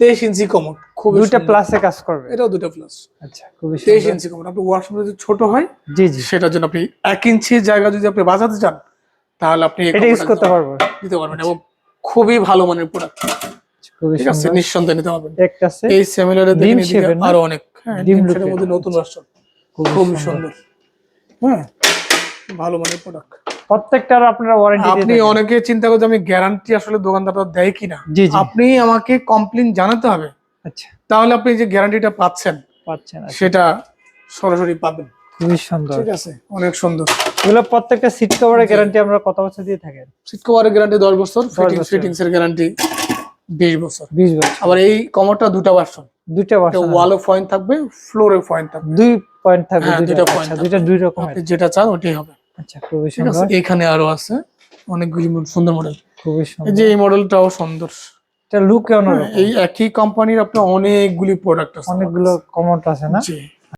তেইশ ইঞ্চি কমোড খুবই দুইটা প্লাসে কাজ করবে। এটাও দুটো প্লাস আচ্ছা খুবই তেইশ ইঞ্চি কমোড আপনি ওয়াশরুম যদি ছোট হয় জি জি। সেটার জন্য আপনি এক ইঞ্চির জায়গা যদি আপনি বাঁচাতে চান তাহলে আপনি এটা ইউজ করতে পারব। দিতে পারবেন এবং খুবই ভালো মানের প্রোডাক্ট খুবই ঠিক সুন্দর। নিঃসন্দেহে নিতে পারবেন। একটা আছে এই সেমিলারে ডিম দেখেন? আরও অনেক। হ্যাঁ ডিম এর। মধ্যে নতুন ভার্সন খুবই খুবই। সুন্দর। হ্যাঁ ভালো মানের প্রোডাক্ট প্রত্যেকটার আপনারা ওয়ারেন্টি আপনি অনেকে চিন্তা করছেন আমি গ্যারান্টি আসলে দোকানদাররা দেয় কিনা? আপনি আমাকে কমপ্লেন জানাতে হবে। আচ্ছা। তাহলে আপনি যে গ্যারান্টিটা পাচ্ছেন পাচ্ছেন আচ্ছা, সেটা সরাসরি পাবেন। খুবই সুন্দর। ঠিক আছে? অনেক সুন্দর। এগুলো প্রত্যেকটা সিট কভারের গ্যারান্টি আমরা কত বছর দিয়ে থাকেন? সিট কভারের গ্যারান্টি দশ বছর ফিটিং ফিটিংস এর গ্যারান্টি বিশ বছর। বিশ বছর। আবার এই কমারটা দুটা ভার্সন দুইটা একটা বছর ওয়ালে পয়েন্ট থাকবে ফ্লোরে পয়েন্ট থাকবে। দুই পয়েন্ট থাকবে হ্যাঁ, দুইটা। point আচ্ছা। দুইটা দুই আপনি যেটা চান ওটাই হবে। আচ্ছা খুবই সুন্দর। এখানে আরও আছে। অনেকগুলি সুন্দর মডেল খুবই এই সুন্দর যে এই মডেলটাও সুন্দর। এটা লুক কেমন এই একই কোম্পানির আপনার অনেকগুলি প্রোডাক্ট আছে। অনেকগুলো কমন আছে না? জি।